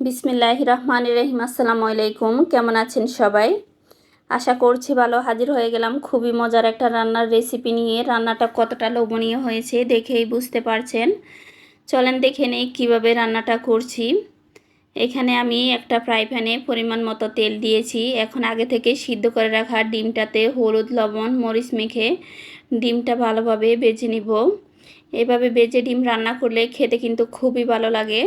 বিসমিল্লাহ রহমান রহিম, আসসালামু আলাইকুম। কেমন আছেন সবাই? আশা করছি ভালো, হাজির হয়ে গেলাম। খুবই মজার একটা রান্নার রেসিপি নিয়ে। রান্নাটা কতটা লোভনীয় হয়েছে দেখেই বুঝতে পারছেন। চলেন দেখে নেই কীভাবে রান্নাটা করছি। এখানে আমি একটা ফ্রাই প্যানে পরিমাণ মতো তেল দিয়েছি। এখন আগে থেকে সিদ্ধ করে রাখা ডিমটাতে হলুদ, লবণ, মরিচ মেখে ডিমটা ভালোভাবে বেজে নিব। এভাবে বেজে ডিম রান্না করলে খেতে কিন্তু খুবই ভালো লাগে।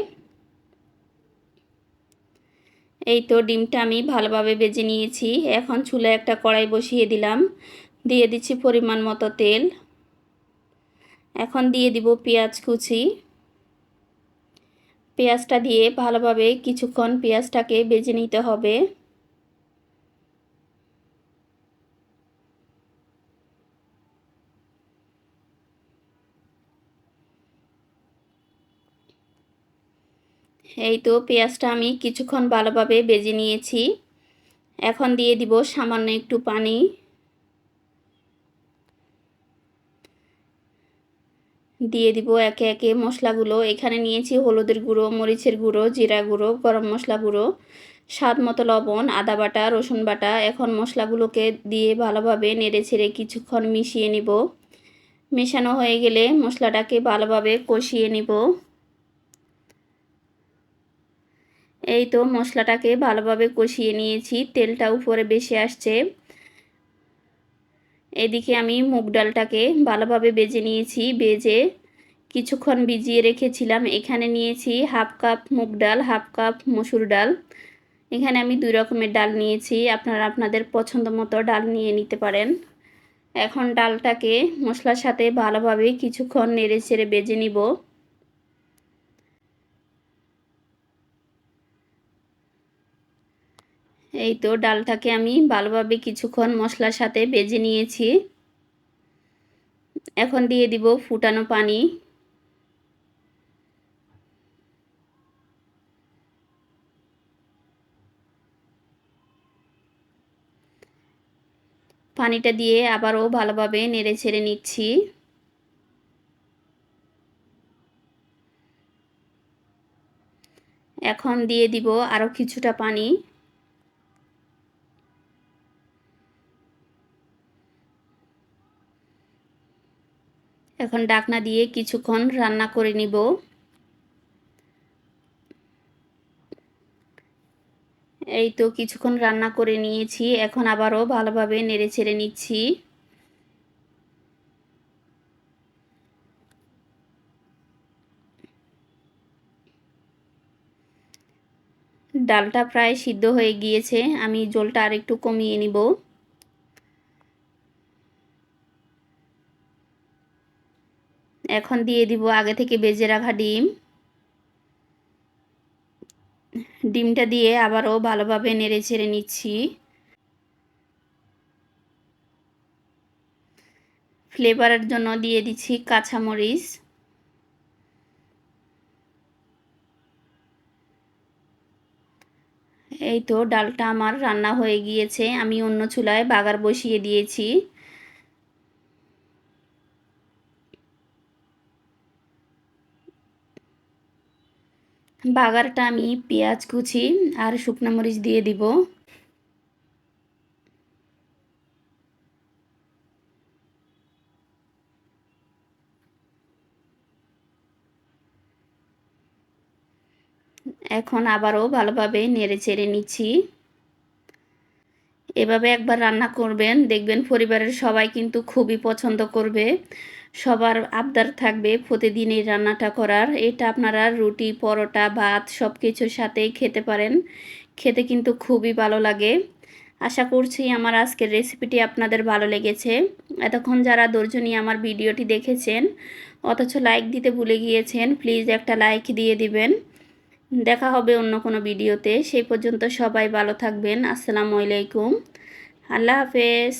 এই তো ডিমটা আমি ভালোভাবে বেজে নিয়েছি। এখন চুলে একটা কড়াই বসিয়ে দিলাম। দিয়ে দিচ্ছি পরিমাণ মতো তেল। এখন দিয়ে দিব পেঁয়াজ কুচি। পেঁয়াজটা দিয়ে ভালোভাবে কিছুক্ষণ পেঁয়াজটাকে বেজে নিতে হবে। এই তো পেঁয়াজটা আমি কিছুক্ষণ ভালোভাবে বেজে নিয়েছি। এখন দিয়ে দিব সামান্য একটু পানি। দিয়ে দিব একে একে মশলাগুলো। এখানে নিয়েছি হলুদের গুঁড়ো, মরিচের গুঁড়ো, জিরা গুঁড়ো, গরম মশলা গুঁড়ো, স্বাদ মতো লবণ, আদা বাটা, রসুন বাটা। এখন মশলাগুলোকে দিয়ে ভালোভাবে নেড়ে ছেড়ে কিছুক্ষণ মিশিয়ে নিব। মেশানো হয়ে গেলে মশলাটাকে ভালোভাবে কষিয়ে নিব। এই তো মশলাটাকে ভালোভাবে কষিয়ে নিয়েছি, তেলটা উপরে বেশি আসছে। এদিকে আমি মুগ ডালটাকে ভালোভাবে বেজে নিয়েছি, বেজে কিছুক্ষণ ভিজিয়ে রেখেছিলাম। এখানে নিয়েছি হাফ কাপ মুগ ডাল, হাফ কাপ মসুর ডাল। এখানে আমি দুই রকমের ডাল নিয়েছি, আপনারা আপনাদের পছন্দ মতো ডাল নিয়ে নিতে পারেন। এখন ডালটাকে মশলার সাথে ভালোভাবে কিছুক্ষণ নেড়ে ছেড়ে বেজে নিব। এই তো ডালটাকে আমি ভালোভাবে কিছুক্ষণ মশলার সাথে বেজে নিয়েছি। এখন দিয়ে দিব ফুটানো পানি। পানিটা দিয়ে আবারও ভালোভাবে নেড়ে ছেড়ে নিচ্ছি। এখন দিয়ে দিব আরও কিছুটা পানি। এখন ডাকনা দিয়ে কিছুক্ষণ রান্না করে নিব। এই তো কিছুক্ষণ রান্না করে নিয়েছি, এখন আবারও ভালোভাবে নেড়ে ছেড়ে নিচ্ছি। ডালটা প্রায় সিদ্ধ হয়ে গিয়েছে, আমি জলটা আর একটু কমিয়ে নিব। এখন দিয়ে দিব আগে থেকে বেজে রাখা ডিম। ডিমটা দিয়ে আবারও ভালোভাবে নেড়ে ছেড়ে নিচ্ছি। ফ্লেভারের জন্য দিয়ে দিচ্ছি কাঁচামরিচ। এই তো ডালটা আমার রান্না হয়ে গিয়েছে। আমি অন্য চুলায় বাগার বসিয়ে দিয়েছি। বাগারটা আমি পেঁয়াজ কুচি আর শুকনো মরিচ দিয়ে দিব। এখন আবারও ভালোভাবে নেড়ে চেড়ে নিচ্ছি। এভাবে একবার রান্না করবেন, দেখবেন পরিবারের সবাই কিন্তু খুবই পছন্দ করবে। সবার আবদার থাকবে প্রতিদিন এই রান্নাটা করার। এটা আপনারা রুটি, পরোটা, ভাত সব কিছুর সাথেই খেতে পারেন। খেতে কিন্তু খুবই ভালো লাগে। আশা করছি আমার আজকের রেসিপিটি আপনাদের ভালো লেগেছে। এতক্ষণ যারা নিয়ে আমার ভিডিওটি দেখেছেন, অথচ লাইক দিতে ভুলে গিয়েছেন, প্লিজ একটা লাইক দিয়ে দিবেন। দেখা হবে অন্য কোনো ভিডিওতে। সেই পর্যন্ত সবাই ভালো থাকবেন। আসসালামু আলাইকুম। আল্লাহ হাফেজ।